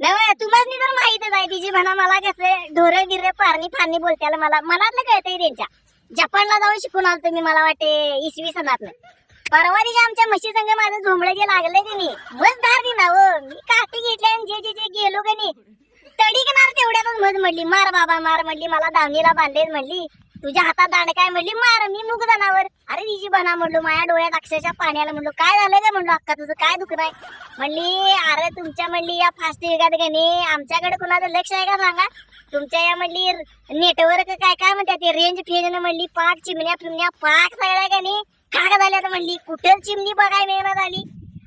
नाही तुम्हाला तर माहितच आहे तिची म्हणा मला कसं ढोरे गिरे फारणी फारणी बोलत्याला मला. मनातलं कळतंय त्यांच्या. जपानला जाऊन शिकून आलो तुम्ही मला वाटते इसवी सणातलं परवा दिवशी आमच्या म्हशी संग माझं झोंबडं जे लागलंय की नाही मज धार दिना हो. मी काठी घेतल्या आणि जे जे जे गेलो की नाही तडी घेणार तेवढ्यातच मज म्हणली मार बाबा मार म्हणली मला धावणीला बांधलेच म्हणली. तुझ्या हातात दांड काय म्हणली? मार मी मुग जनावर. अरे तिची बना म्हणलो माझ्या डोळ्यात अक्षरशः पाण्याला म्हणलो. काय झालं का म्हणलो अक्का तुझं? काय दुखत आहे म्हणली अरे तुमच्या म्हणली या फास्ट युगात गणी आमच्याकडे कुणाचं लक्ष आहे का सांगा? तुमच्या या म्हणली नेटवर्क काय काय म्हणतात ते? रेंज फेज म्हणली पाक चिमण्या फिमण्या पाक सगळ्या गणी काय झाल्या तर म्हणली. कुठं चिमणी बघाय मिळणार झाली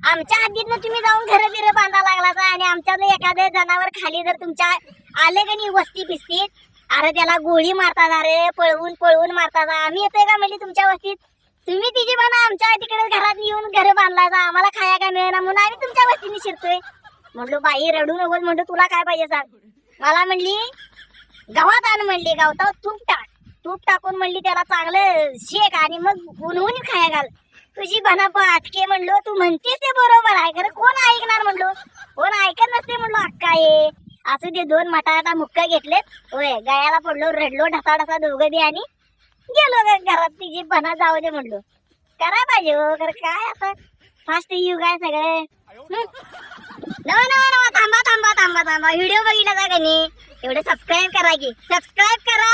आमच्या हद्दीतनं तुम्ही जाऊन घर बिर बांधा लागला आणि आमच्यातलं एखादं जनावर खाली जर तुमच्या आले का नाही वस्ती पिस्तीत अरे त्याला गोळी मारतात अरे पळवून पळवून मारतात. आम्ही येतोय का म्हणली तुमच्या वस्तीत? तुम्ही तिची म्हणा आमच्या तिकडे घरात येऊन घर बांधलायचा आम्हाला खाया काय मिळेना म्हणून आम्ही तुमच्या वस्तीने शिरतोय. म्हणलो बाई रडू नकोस म्हणतो तुला काय पाहिजे सांग. मला म्हणली गव्हात आण म्हणली गावता तूप टाक. तूप टाकून म्हणली त्याला चांगलं शेक आणि मग उन्हून खाया घाल. तुझी बना अटके म्हणलो तू म्हणतेस ते बरोबर आहे. खरं कोण ऐकणार म्हणलो? कोण ऐकत नसते म्हणलो अक्का हे असं ते दोन मटाटा मुक्का घेतलेत. होय गळ्याला पडलो रडलो ढसा ढसा दोघं बी आणि गेलो ग घरात. तिची पणा जाऊ दे म्हणलो. करा पाहिजे हो खरं काय आता? फास्ट युग आहे सगळे. नवा नवा नवा थांबा थांबा थांबा थांबा. व्हिडिओ बघितला का गणी एवढे सबस्क्राईब करा की. सबस्क्राईब करा.